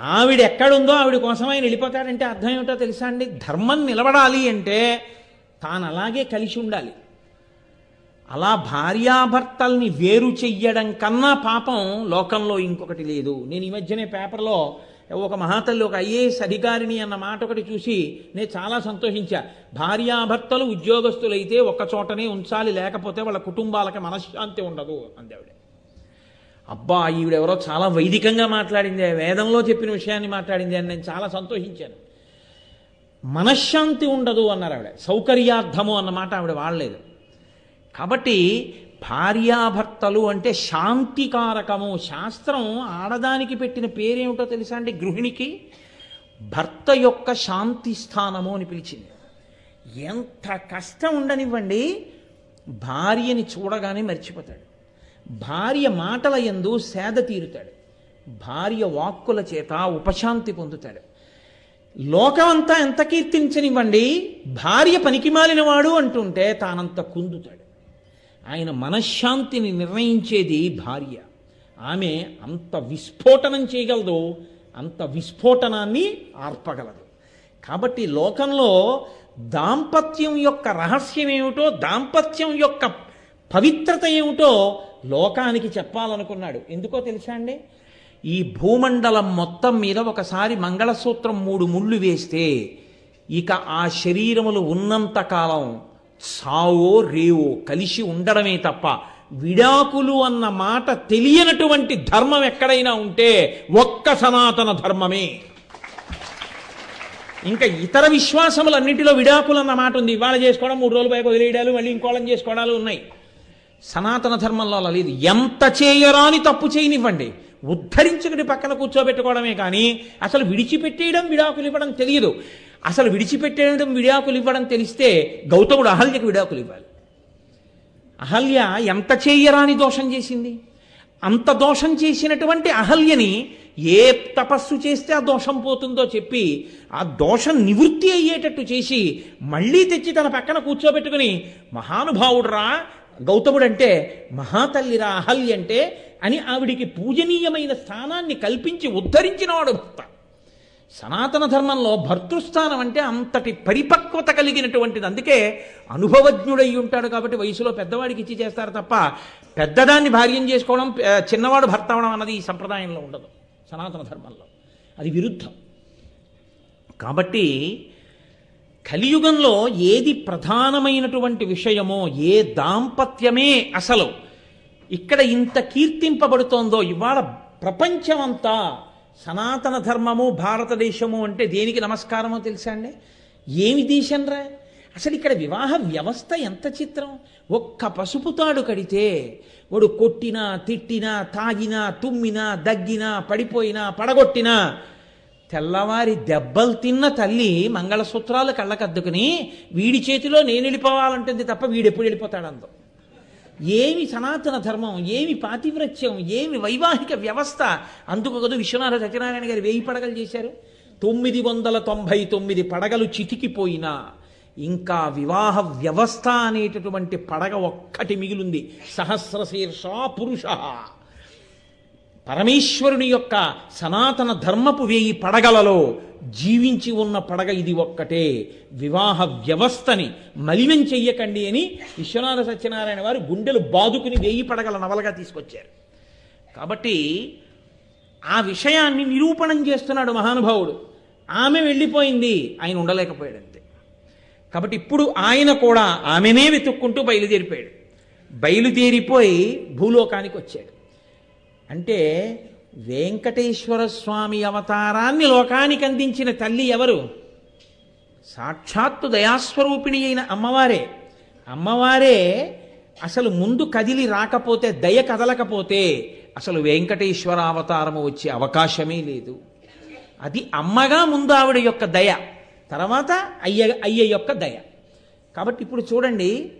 ఆవిడ ఎక్కడుందో ఆవిడ కోసం ఆయన వెళ్ళిపోతాడంటే అర్థం ఏమిటో తెలుసా అండి? ధర్మం నిలబడాలి అంటే తాను అలాగే కలిసి ఉండాలి. అలా భార్యాభర్తల్ని వేరు చెయ్యడం కన్నా పాపం లోకంలో ఇంకొకటి లేదు. నేను ఈ మధ్యనే పేపర్లో ఒక మహాతల్లి ఒక ఐఏఎస్ అధికారిని అన్న మాట ఒకటి చూసి నేను చాలా సంతోషించా. భార్యాభర్తలు ఉద్యోగస్తులైతే ఒక్క చోటనే ఉంచాలి లేకపోతే వాళ్ళ కుటుంబాలకి మనశ్శాంతి ఉండదు అందేవిడ అబ్బా ఈవిడెవరో చాలా వైదికంగా మాట్లాడింది వేదంలో చెప్పిన విషయాన్ని మాట్లాడింది అని నేను చాలా సంతోషించాను. మనశ్శాంతి ఉండదు అన్నారు ఆవిడ. సౌకర్యార్థము అన్న మాట ఆవిడ వాడలేదు. కాబట్టి భార్యాభర్తలు అంటే శాంతికారకము. శాస్త్రం ఆడదానికి పెట్టిన పేరేమిటో తెలుసా అండి గృహిణికి? భర్త యొక్క శాంతి స్థానము అని పిలిచింది. ఎంత కష్టం ఉండనివ్వండి భార్యని చూడగానే మర్చిపోతాడు. భార్య మాటల యందు సేద తీరుతాడు. భార్య వాక్కుల చేత ఉపశాంతి పొందుతాడు. లోకమంతా ఎంత కీర్తించనివ్వండి భార్య పనికి మాలినవాడు అంటుంటే తానంత కుందుతాడు. ఆయన మనశ్శాంతిని నిర్ణయించేది భార్య. ఆమె అంత విస్ఫోటనం చేయగలదు అంత విస్ఫోటనాన్ని ఆర్పగలదు. కాబట్టి లోకంలో దాంపత్యం యొక్క రహస్యం ఏమిటో దాంపత్యం యొక్క పవిత్రత ఏమిటో లోకానికి చెప్పాలనుకున్నాడు. ఎందుకో తెలుసా అండి? ఈ భూమండలం మొత్తం మీద ఒకసారి మంగళసూత్రం మూడు ముళ్ళు వేస్తే ఇక ఆ శరీరములు ఉన్నంత కాలం సావో రేవో కలిసి ఉండడమే తప్ప విడాకులు అన్న మాట తెలియనటువంటి ధర్మం ఎక్కడైనా ఉంటే ఒక్క సనాతన ధర్మమే. ఇంకా ఇతర విశ్వాసములన్నింటిలో విడాకులు అన్న మాట ఉంది. ఇవాళ చేసుకోవడం మూడు రోజులు పైకి వదిలేయడాలు మళ్ళీ ఇంకోళ్ళని చేసుకోవడాలు ఉన్నాయి. సనాతన ధర్మంలో అలా లేదు. ఎంత చేయరాని తప్పు చేయనివ్వండి. ఉద్ధరించుకుని పక్కన కూర్చోబెట్టుకోవడమే కానీ అసలు విడిచిపెట్టేయడం విడాకులు ఇవ్వడం తెలియదు. అసలు విడిచిపెట్టేయడం విడాకులు ఇవ్వడం తెలిస్తే గౌతముడు అహల్యకు విడాకులు ఇవ్వాలి. అహల్య ఎంత చేయరాని దోషం చేసింది? అంత దోషం చేసినటువంటి అహల్యని ఏ తపస్సు చేస్తే ఆ దోషం పోతుందో చెప్పి ఆ దోషం నివృత్తి అయ్యేటట్టు చేసి మళ్ళీ తెచ్చి తన పక్కన కూర్చోబెట్టుకుని గౌతముడు గౌతముడంటే మహాతల్లిరా అహల్య అంటే అని ఆవిడికి పూజనీయమైన స్థానాన్ని కల్పించి ఉద్ధరించినవాడు భర్త సనాతన ధర్మంలో భర్తృస్థానం అంటే అంతటి పరిపక్వత కలిగినటువంటిది. అందుకే అనుభవజ్ఞుడై ఉంటాడు కాబట్టి వయసులో పెద్దవాడికి ఇచ్చి చేస్తారు తప్ప పెద్దదాన్ని భార్యం చేసుకోవడం చిన్నవాడు భర్త అవడం అన్నది ఈ సంప్రదాయంలో ఉండదు. సనాతన ధర్మంలో. అది విరుద్ధం. కాబట్టి కలియుగంలో ఏది ప్రధానమైనటువంటి విషయమో ఏ దాంపత్యమే అసలు. ఇక్కడ ఇంత కీర్తింపబడుతోందో ఇవాళ ప్రపంచమంతా సనాతన ధర్మము భారతదేశము అంటే దేనికి నమస్కారమో తెలుసా అండి? ఏమి దేశం రా అసలు ఇక్కడ వివాహ వ్యవస్థ ఎంత చిత్రం? ఒక్క పసుపు తాడు కడితే వాడు కొట్టినా తిట్టినా తాగినా తుమ్మినా దగ్గినా పడిపోయినా పడగొట్టినా తెల్లవారి దెబ్బలు తిన్న తల్లి మంగళసూత్రాలు కళ్ళకద్దుకుని వీడి చేతిలో నేను వెళ్ళిపోవాలంటుంది తప్ప వీడెప్పుడు వెళ్ళిపోతాడందో ఏమి సనాతన ధర్మం ఏమి పాతివ్రత్యం ఏమి వైవాహిక వ్యవస్థ? అందుకు కదా విశ్వనాథ సత్యనారాయణ గారు వెయ్యి పడగలు చేశారు. తొమ్మిది వందల తొంభై తొమ్మిది పడగలు చితికిపోయినా ఇంకా వివాహ వ్యవస్థ అనేటటువంటి పడగ ఒక్కటి మిగిలింది. సహస్రశీర్ష పురుష. పరమేశ్వరుని యొక్క సనాతన ధర్మపు వేయి పడగలలో జీవించి ఉన్న పడగ ఇది ఒక్కటే. వివాహ వ్యవస్థని మలినం చెయ్యకండి అని విశ్వనాథ సత్యనారాయణ వారు గుండెలు బాదుకుని వేయి పడగల నవలగా తీసుకొచ్చారు. కాబట్టి ఆ విషయాన్ని నిరూపణం చేస్తున్నాడు మహానుభావుడు. ఆమె వెళ్ళిపోయింది ఆయన ఉండలేకపోయాడు అంతే కాబట్టి ఇప్పుడు ఆయన కూడా ఆమెనే వెతుక్కుంటూ బయలుదేరిపోయాడు. బయలుదేరిపోయి భూలోకానికి వచ్చాడు. అంటే వెంకటేశ్వర స్వామి అవతారాన్ని లోకానికి అందించిన తల్లి ఎవరు? సాక్షాత్తు దయాస్వరూపిణి అయిన అమ్మవారే. అమ్మవారే అసలు ముందు కదిలి రాకపోతే దయ కదలకపోతే అసలు వెంకటేశ్వర అవతారము వచ్చే అవకాశమే లేదు. అది అమ్మగా ముందు ఆవిడ యొక్క దయ తర్వాత అయ్య అయ్య యొక్క దయ. కాబట్టి ఇప్పుడు చూడండి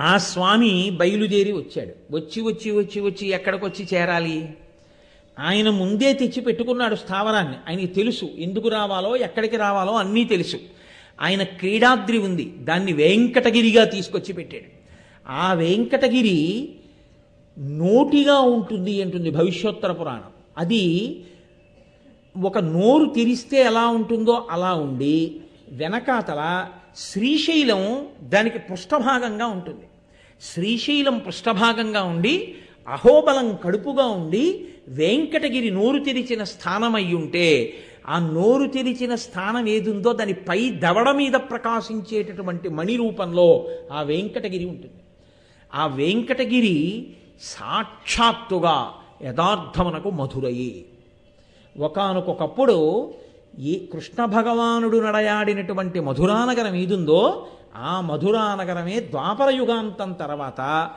ఆ స్వామి బయలుదేరి వచ్చాడు. వచ్చి వచ్చి వచ్చి వచ్చి ఎక్కడికొచ్చి చేరాలి? ఆయన ముందే తెచ్చి పెట్టుకున్నాడు స్థావరాన్ని. ఆయనకి తెలుసు ఎందుకు రావాలో ఎక్కడికి రావాలో అన్నీ తెలుసు. ఆయన క్రీడాద్రి ఉంది. దాన్ని వెంకటగిరిగా తీసుకొచ్చి పెట్టాడు. ఆ వెంకటగిరి నోటిగా ఉంటుంది అంటుంది భవిష్యోత్తర పురాణం. అది ఒక నోరు తెరిస్తే ఎలా ఉంటుందో అలా ఉండి వెనకాతల శ్రీశైలం దానికి పృష్ఠభాగంగా ఉంటుంది. శ్రీశైలం పృష్ఠభాగంగా ఉండి అహోబలం కడుపుగా ఉండి వెంకటగిరి నోరు తెరిచిన స్థానం అయి ఉంటే ఆ నోరు తెరిచిన స్థానం ఏదుందో దాని పై దవడ మీద ప్రకాశించేటటువంటి మణి రూపంలో ఆ వెంకటగిరి ఉంటుంది. ఆ వెంకటగిరి సాక్షాత్తుగా యథార్థమునకు మధురయ్యి ఒకనకొకప్పుడు ఈ కృష్ణ భగవానుడు నడయాడినటువంటి మధురానగరం ఏదుందో ఆ మధురానగరమే ద్వాపర యుగాంతం తర్వాత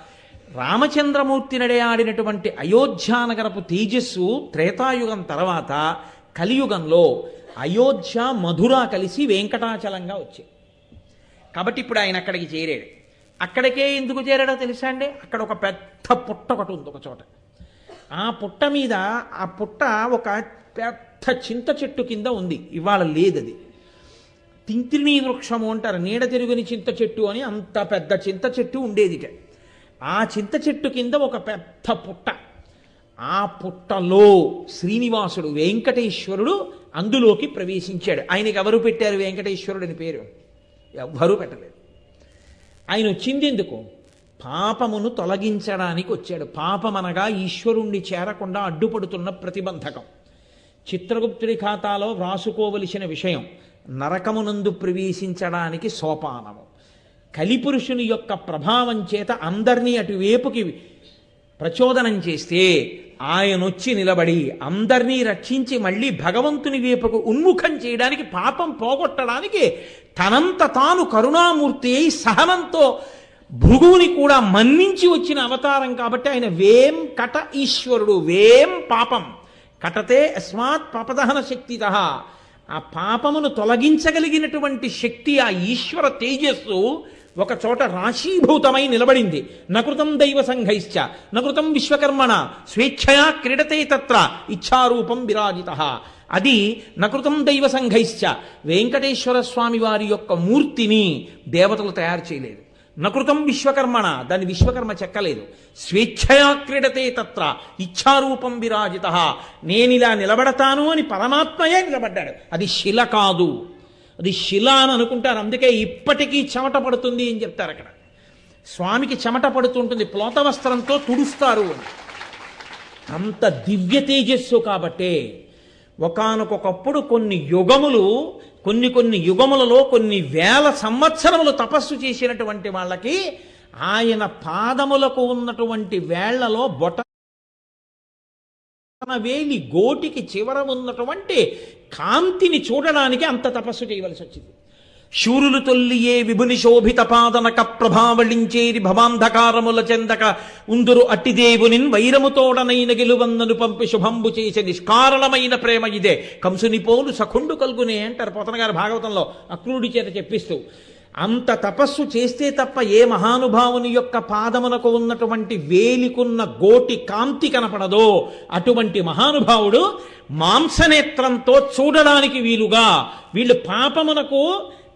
రామచంద్రమూర్తి నడయాడినటువంటి అయోధ్యానగరపు తేజస్సు త్రేతాయుగం తర్వాత కలియుగంలో అయోధ్య మధుర కలిసి వెంకటాచలంగా వచ్చాయి కాబట్టి ఇప్పుడు ఆయన అక్కడికి చేరాడు. అక్కడికే ఎందుకు చేరాడో తెలుసా అండి? అక్కడ ఒక పెద్ద పుట్ట ఒకటి ఉంది ఒక చోట. ఆ పుట్ట మీద ఆ పుట్ట ఒక పెద్ద చింత చెట్టు కింద ఉంది. ఇవాళ లేదది. తింత్రిణీ వృక్షము అంటారు. నీడ తిరుగుని చింత చెట్టు అని అంత పెద్ద చింత చెట్టు ఉండేదిట. ఆ చింత చెట్టు కింద ఒక పెద్ద పుట్ట. ఆ పుట్టలో శ్రీనివాసుడు వెంకటేశ్వరుడు అందులోకి ప్రవేశించాడు. ఆయనకి ఎవరు పెట్టారు వెంకటేశ్వరుడు అని పేరు? ఎవ్వరూ పెట్టలేదు. ఆయన వచ్చింది ఎందుకు? పాపమును తొలగించడానికి వచ్చాడు. పాపమనగా ఈశ్వరుణ్ణి చేరకుండా అడ్డుపడుతున్న ప్రతిబంధకం. చిత్రగుప్తుడి ఖాతాలో వ్రాసుకోవలసిన విషయం నరకమునందు ప్రవేశించడానికి సోపానము. కలిపురుషుని యొక్క ప్రభావం చేత అందరినీ అటువైపుకి ప్రచోదనం చేస్తే ఆయన వచ్చి నిలబడి అందరినీ రక్షించి మళ్ళీ భగవంతుని వైపుకు ఉన్ముఖం చేయడానికి పాపం పోగొట్టడానికి తనంత తాను కరుణామూర్తి అయి సహనంతో భృగువుని కూడా మన్నించి వచ్చిన అవతారం కాబట్టి ఆయన వేం కట ఈశ్వరుడు వేం పాపం. కటతే అస్మాత్ పాపదహన శక్తిత. ఆ పాపమును తొలగించగలిగినటువంటి శక్తి ఆ ఈశ్వర తేజస్సు ఒక చోట రాశీభూతమై నిలబడింది. నకృతం దైవ సంఘైశ్చ నకృతం విశ్వకర్మణ స్వేచ్ఛయా క్రీడతే తత్ర ఇచ్ఛారూపం విరాజిత. అది నకృతం దైవ సంఘైశ్చ వెంకటేశ్వర స్వామి వారి యొక్క మూర్తిని దేవతలు తయారు చేయలేదు. నకృతం విశ్వకర్మణ. దాన్ని విశ్వకర్మ చెక్కలేదు. స్వేచ్ఛయా క్రీడతే తత్ర. ఇచ్ఛారూపం విరాజిత. నేనిలా నిలబడతాను అని పరమాత్మయే నిలబడ్డాడు. అది శిల కాదు. అది శిల అని అనుకుంటారు. అందుకే ఇప్పటికీ చెమట పడుతుంది అని చెప్తారు అక్కడ. స్వామికి చెమట పడుతుంటుంది. ప్లోత వస్త్రంతో తుడుస్తారు అని. అంత దివ్య తేజస్సు కాబట్టే ఒకనకొకప్పుడు కొన్ని యుగములు కొన్ని కొన్ని యుగములలో కొన్ని వేల సంవత్సరములు తపస్సు చేసినటువంటి వాళ్ళకి ఆయన పాదములకు ఉన్నటువంటి వేళ్ళలో బొట వేలి గోటికి చివర ఉన్నటువంటి కాంతిని చూడడానికి అంత తపస్సు చేయవలసి వచ్చింది శూరులు తొల్లియే విభుని శోభిత పాదనక ప్రభావళించేరి భవాంధకారముల చెందక ఉందురు అట్టిదేవునిన్ వైరముతోడనైన గెలువందను పంపి శుభంబు చేసే నిష్కారణమైన ప్రేమ ఇదే. కంసుని పోలు సఖుండు కల్గునే అంటారు పోతనగారు భాగవతంలో అక్రూడి చేత చెప్పిస్తూ. అంత తపస్సు చేస్తే తప్ప ఏ మహానుభావుని యొక్క పాదమునకు ఉన్నటువంటి వేలికున్న గోటి కాంతి కనపడదో అటువంటి మహానుభావుడు మాంసనేత్రంతో చూడడానికి వీలుగా వీళ్ళు పాపమునకు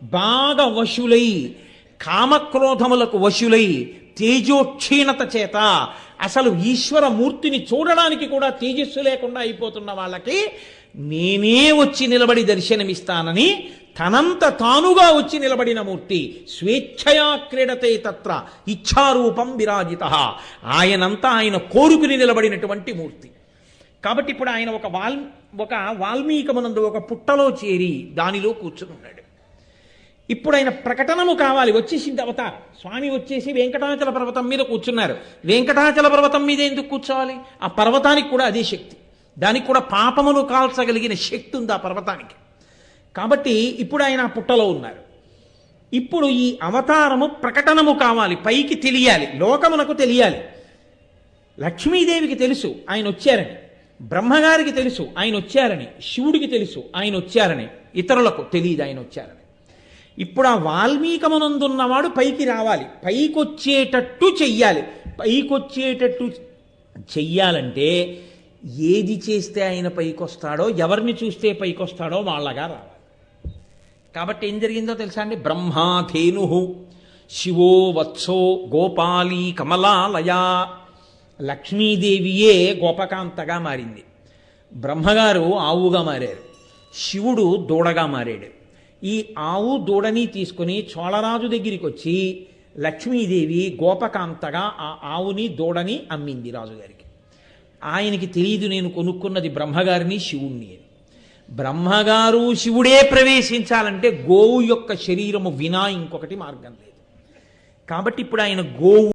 బాగా వశులై కామక్రోధములకు వశులై తేజోక్షీణత చేత అసలు ఈశ్వర మూర్తిని చూడడానికి కూడా తేజస్సు లేకుండా అయిపోతున్న వాళ్ళకి నేనే వచ్చి నిలబడి దర్శనమిస్తానని తనంత తానుగా వచ్చి నిలబడిన మూర్తి స్వేచ్ఛయా క్రీడతే తత్ర ఇచ్ఛారూపం విరాజిత. ఆయనంతా ఆయన కోరుకుని నిలబడినటువంటి మూర్తి. కాబట్టి ఇప్పుడు ఆయన ఒక వాల్ ఒక వాల్మీకమునందు ఒక పుట్టలో చేరి దానిలో కూర్చుని ఇప్పుడు ఆయన ప్రకటనము కావాలి. వచ్చేసింది అవతారం. స్వామి వచ్చేసి వెంకటాచల పర్వతం మీద కూర్చున్నారు. వెంకటాచల పర్వతం మీద ఎందుకు కూర్చోవాలి? ఆ పర్వతానికి కూడా అదే శక్తి. దానికి కూడా పాపమును కాల్చగలిగిన శక్తి ఉంది ఆ పర్వతానికి. కాబట్టి ఇప్పుడు ఆయన పుట్టలో ఉన్నారు. ఇప్పుడు ఈ అవతారము ప్రకటనము కావాలి. పైకి తెలియాలి. లోకమునకు తెలియాలి. లక్ష్మీదేవికి తెలుసు ఆయన వచ్చారని. బ్రహ్మగారికి తెలుసు ఆయన వచ్చారని. శివుడికి తెలుసు ఆయన వచ్చారని. ఇతరులకు తెలియదు ఆయన వచ్చారని. ఇప్పుడు ఆ వాల్మీకమునందున్నవాడు పైకి రావాలి. పైకొచ్చేటట్టు చెయ్యాలి. పైకొచ్చేటట్టు చెయ్యాలంటే ఏది చేస్తే ఆయన పైకొస్తాడో ఎవరిని చూస్తే పైకొస్తాడో వాళ్ళగా రావాలి. కాబట్టి ఏం జరిగిందో తెలుసా అండి? బ్రహ్మాధేను శివో వత్సో గోపాలి కమలాలయ లక్ష్మీదేవియే గోపకాంతగా మారింది. బ్రహ్మగారు ఆవుగా మారారు. శివుడు దూడగా మారాడు. ఈ ఆవు దూడని తీసుకుని చోళరాజు దగ్గరికి వచ్చి లక్ష్మీదేవి గోపకాంతగా ఆ ఆవుని దూడని అమ్మింది రాజుగారికి. ఆయనకి తెలియదు నేను కొనుక్కున్నది బ్రహ్మగారిని శివుణ్ణి అని. బ్రహ్మగారు శివుడే ప్రవేశించాలంటే గోవు యొక్క శరీరము వినా ఇంకొకటి మార్గం లేదు. కాబట్టి ఇప్పుడు ఆయన గోవు